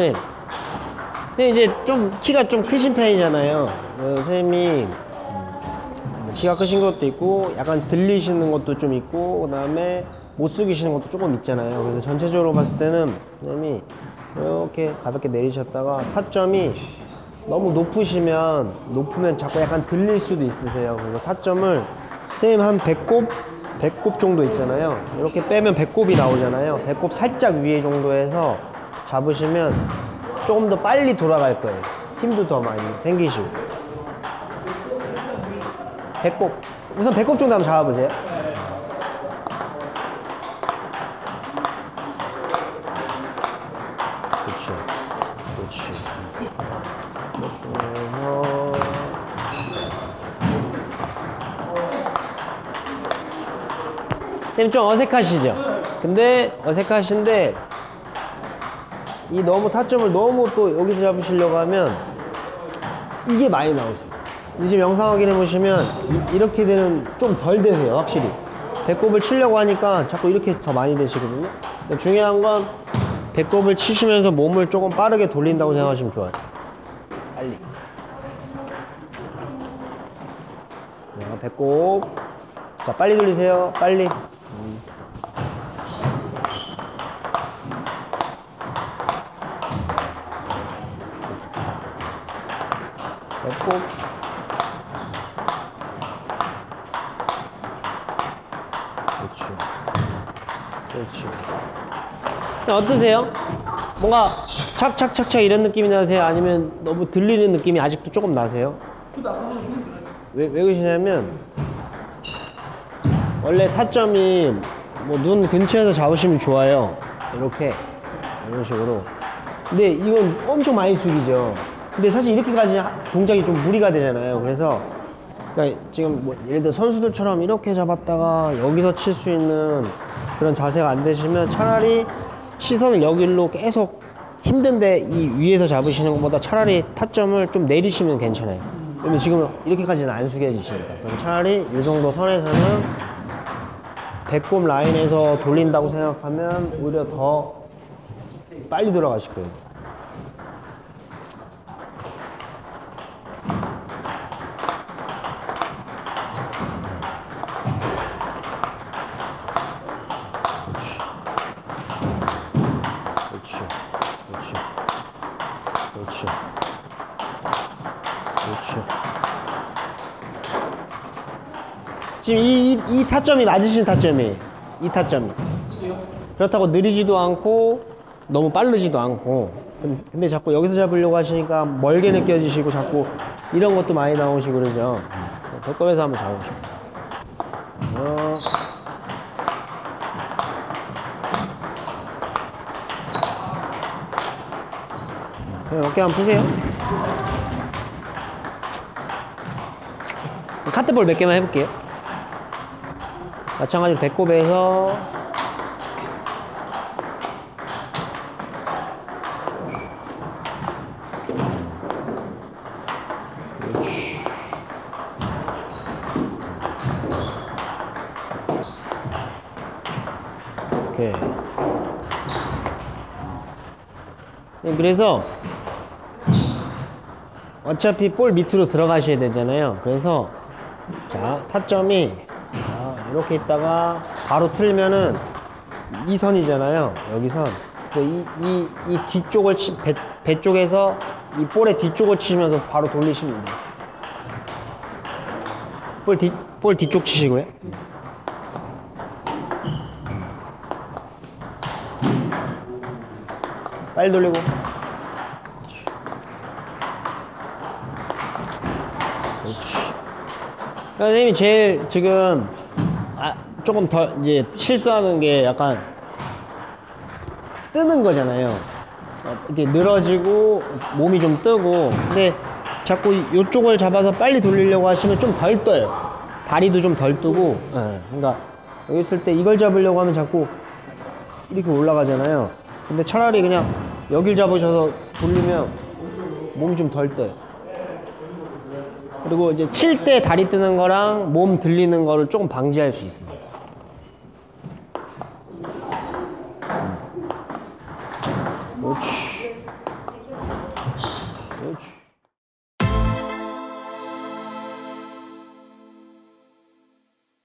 나는 근데 이제 좀 키가 좀 크신 편이잖아요. 어, 선생님이 음, 키가 크신 것도 있고 약간 들리시는 것도 좀 있고 그 다음에 못 숙이시는 것도 조금 있잖아요. 그래서 전체적으로 봤을 때는 선생님이 이렇게 가볍게 내리셨다가 타점이 너무 높으시면 높으면 자꾸 약간 들릴 수도 있으세요. 그래서 타점을 선생님 한 배꼽 배꼽 정도 있잖아요. 이렇게 빼면 배꼽이 나오잖아요. 배꼽 살짝 위에 정도에서 잡으시면 조금 더 빨리 돌아갈 거예요. 힘도 더 많이 생기시고. 배꼽 우선 배꼽 정도 한번 잡아보세요. 그렇지, 그렇지. 어... 선생님 좀 어색하시죠? 근데 어색하신데 이 너무 타점을 너무 또 여기서 잡으시려고 하면 이게 많이 나오세요. 지금 영상 확인해 보시면 이, 렇게 되는 좀 덜 되세요, 확실히. 배꼽을 치려고 하니까 자꾸 이렇게 더 많이 되시거든요. 중요한 건 배꼽을 치시면서 몸을 조금 빠르게 돌린다고 생각하시면 좋아요. 빨리. 자, 배꼽. 자, 빨리 돌리세요. 빨리. 음. 배꼽. 그렇지. 그렇지. 어떠세요? 뭔가 착착착착 이런 느낌이 나세요? 아니면 너무 들리는 느낌이 아직도 조금 나세요? 왜, 왜 그러시냐면 원래 타점이 뭐 눈 근처에서 잡으시면 좋아요 이렇게 이런 식으로 근데 이건 엄청 많이 숙이죠 근데 사실 이렇게까지 하- 동작이 좀 무리가 되잖아요 그래서 그러니까 지금 뭐 예를 들어 선수들처럼 이렇게 잡았다가 여기서 칠 수 있는 그런 자세가 안 되시면 차라리 시선을 여기로 계속 힘든데 이 위에서 잡으시는 것보다 차라리 타점을 좀 내리시면 괜찮아요. 왜냐면 지금 이렇게까지는 안 숙여지시니까. 그럼 차라리 이 정도 선에서는 배꼽 라인에서 돌린다고 생각하면 오히려 더 빨리 돌아가실 거예요. 그렇지. 그렇지. 지금 이, 이, 이 타점이 맞으신 타점이에요. 이 타점이. 그렇다고 느리지도 않고 너무 빠르지도 않고. 근- 근데 자꾸 여기서 잡으려고 하시니까 멀게 느껴지시고 자꾸 이런 것도 많이 나오시고 그러죠. 배꼽에서 한번 잡아보시죠. 어. 어깨 한번 푸세요. 카트볼 몇 개만 해볼게요. 마찬가지로 배꼽에서. 오케이. 네, 그래서 어차피 볼 밑으로 들어가셔야 되잖아요. 그래서 자 타점이 자, 이렇게 있다가 바로 틀면은 이 선이잖아요. 여기 선. 이, 이, 이 뒤쪽을 치, 배, 배 쪽에서 이 볼의 뒤쪽을 치면서 바로 돌리시면 돼요. 볼, 뒤, 볼 뒤쪽 치시고요. 빨리 돌리고. 그렇지. 그러니까 선생님이 제일 지금 아, 조금 더 이제 실수하는 게 약간 뜨는 거잖아요. 어, 이렇게 늘어지고 몸이 좀 뜨고 근데 자꾸 이쪽을 잡아서 빨리 돌리려고 하시면 좀 덜 떠요. 다리도 좀 덜 뜨고 예, 그러니까 여기 있을 때 이걸 잡으려고 하면 자꾸 이렇게 올라가잖아요. 근데 차라리 그냥 여길 잡으셔서 돌리면 몸이 좀 덜 떠요. 그리고 이제 칠 때 다리 뜨는 거랑 몸 들리는 거를 조금 방지할 수 있어요. 그렇지. 그렇지.